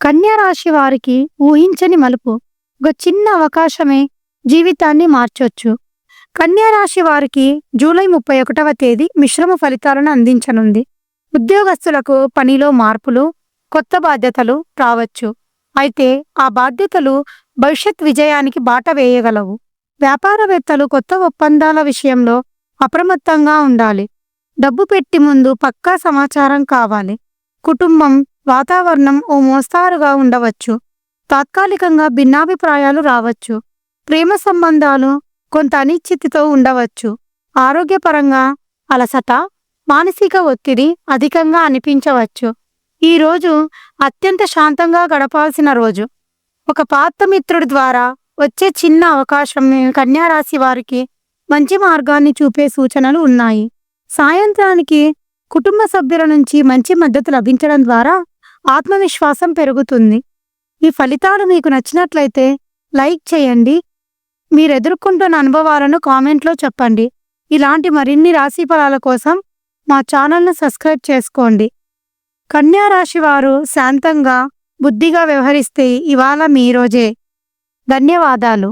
కన్యారాశి వారికి ఊహించని మలుపు. ఒక చిన్న అవకాశమే జీవితాన్ని మార్చొచ్చు. కన్యారాశి వారికి జూలై ముప్పై ఒకటవ తేదీ మిశ్రమ ఫలితాలను అందించనుంది. ఉద్యోగస్తులకు పనిలో మార్పులు కొత్త బాధ్యతలు రావచ్చు. అయితే ఆ బాధ్యతలు భవిష్యత్ విజయానికి బాట వేయగలవు. వ్యాపారవేత్తలు కొత్త ఒప్పందాల విషయంలో అప్రమత్తంగా ఉండాలి. డబ్బు పెట్టి ముందు పక్కా సమాచారం కావాలి. కుటుంబం వాతావరణం ఓ మోస్తారుగా ఉండవచ్చు. తాత్కాలికంగా భిన్నాభిప్రాయాలు రావచ్చు. ప్రేమ సంబంధాలు కొంత అనిశ్చితితో ఉండవచ్చు. ఆరోగ్యపరంగా అలసట మానసిక ఒత్తిడి అధికంగా అనిపించవచ్చు. ఈ రోజు అత్యంత శాంతంగా గడపాల్సిన రోజు. ఒక పాత మిత్రుడి ద్వారా వచ్చే చిన్న అవకాశం కన్యారాశి వారికి మంచి మార్గాన్ని చూపే సూచనలు ఉన్నాయి. సాయంత్రానికి కుటుంబ సభ్యుల నుంచి మంచి మద్దతు లభించడం ద్వారా ఆత్మవిశ్వాసం పెరుగుతుంది. ఈ ఫలితాలు మీకు నచ్చినట్లయితే లైక్ చేయండి. మీరు ఎదుర్కొంటున్న అనుభవాలను కామెంట్లో చెప్పండి. ఇలాంటి మరిన్ని రాశి ఫలాల కోసం మా ఛానల్ను సబ్స్క్రైబ్ చేసుకోండి. కన్యా రాశి వారు శాంతంగా బుద్ధిగా వ్యవహరిస్తే ఇవాళ మీ రోజే. ధన్యవాదాలు.